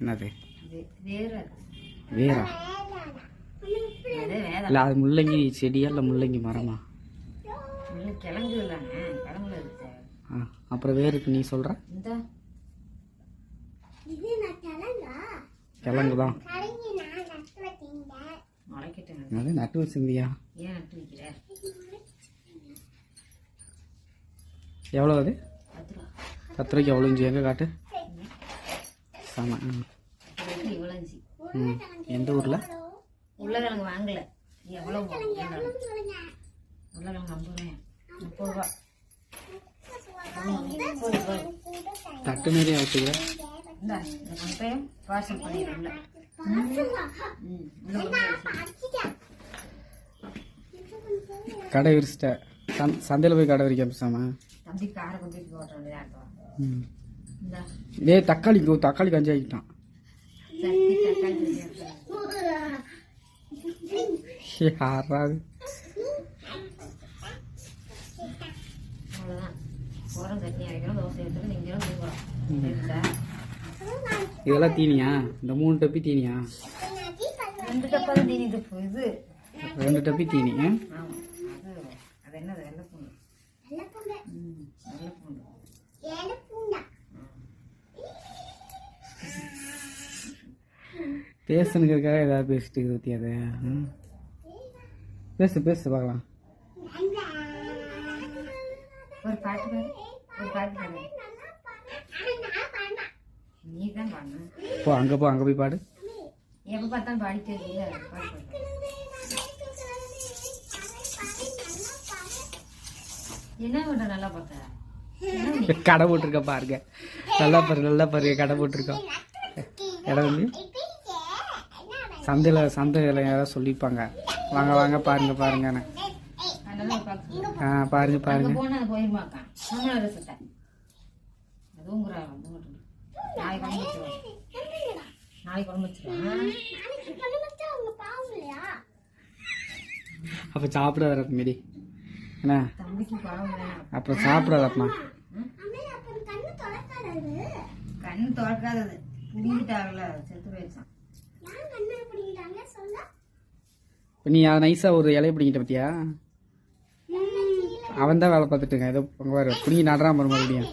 என்னது? வேற. இல்லை அது முள்ளங்கி செடியா இல்லை முள்ளங்கி மரமா? ஆ அப்புறம் வேருக்கு நீ சொல்கிற கிழங்கு? தான். அது நட்டு வச்சிருந்தியா? எவ்வளோ அது? பத்து ரூபா. பத்து ரூபாய்க்கு எவ்வளோ இஞ்சி? எங்கே காட்டு? இருந்துச்சு ம். எந்த ஊரில்? உருளைக்கிழங்கு வாங்கல. எவ்வளோ உருளைக்கிழங்கு. ஐம்பது ரூபாய்? முப்பது ரூபா. தட்டு நிறைய வச்சுக்கிறேன் இந்தா இந்த கொண்டு போய் பார்சல் பண்ணிடுறேன். கடை விரிச்சிட்ட. சந் சந்தையில் போய் கடை விரிக்க பேசாம தம்பி காரை கொண்டு போய் வேண்டியதா ம். டேய் தக்காளி தக்காளி கஞ்சி ஆகிட்டான். யாராவது இதெல்லாம் தீனியா இந்த மூணு டப்பி தீனியா ரெண்டு தீனி இது இது ரெண்டு டப்பி தீனி பேசணுங்கிறதுக்காக ஏதாவது பேசிட்டு இருக்குது பத்தி அது. பேசு பேசு பார்க்கலாம். ஒரு பாட்டு பாடு ஒரு பாட்டு நீ தான் போ அங்கே போ அங்கே போய் பாடு. எப்போ பார்த்தாலும் பாடிட்டே என்ன பண்ற நல்லா பார்த்த? கடை போட்டிருக்க பாருங்க. நல்லா பாரு நல்லா பாருங்க கடை போட்டிருக்கோம். இடம் வந்து? சந்தையில் சந்தையில் யாராவது சொல்லிப்பாங்க வாங்க வாங்க பாருங்க பாருங்கன்னு. ஆ பாருங்க பாருங்க. அப்போ சாப்பிடாத மாரி. என்ன? அப்புறம் சாப்பிடாதப்பா கண்ணு திறக்காதது புடிங்கிட்டாங்கல்ல செத்து போயிடுச்சான் இப்போ நீ நைஸாக ஒரு இலைய பிடிங்கிட்ட பத்தியா? அவன் தான் வேலை பார்த்துட்டுங்க ஏதோ அங்கே பாரு பிடிங்கி நடுறான் மறுபடியும்.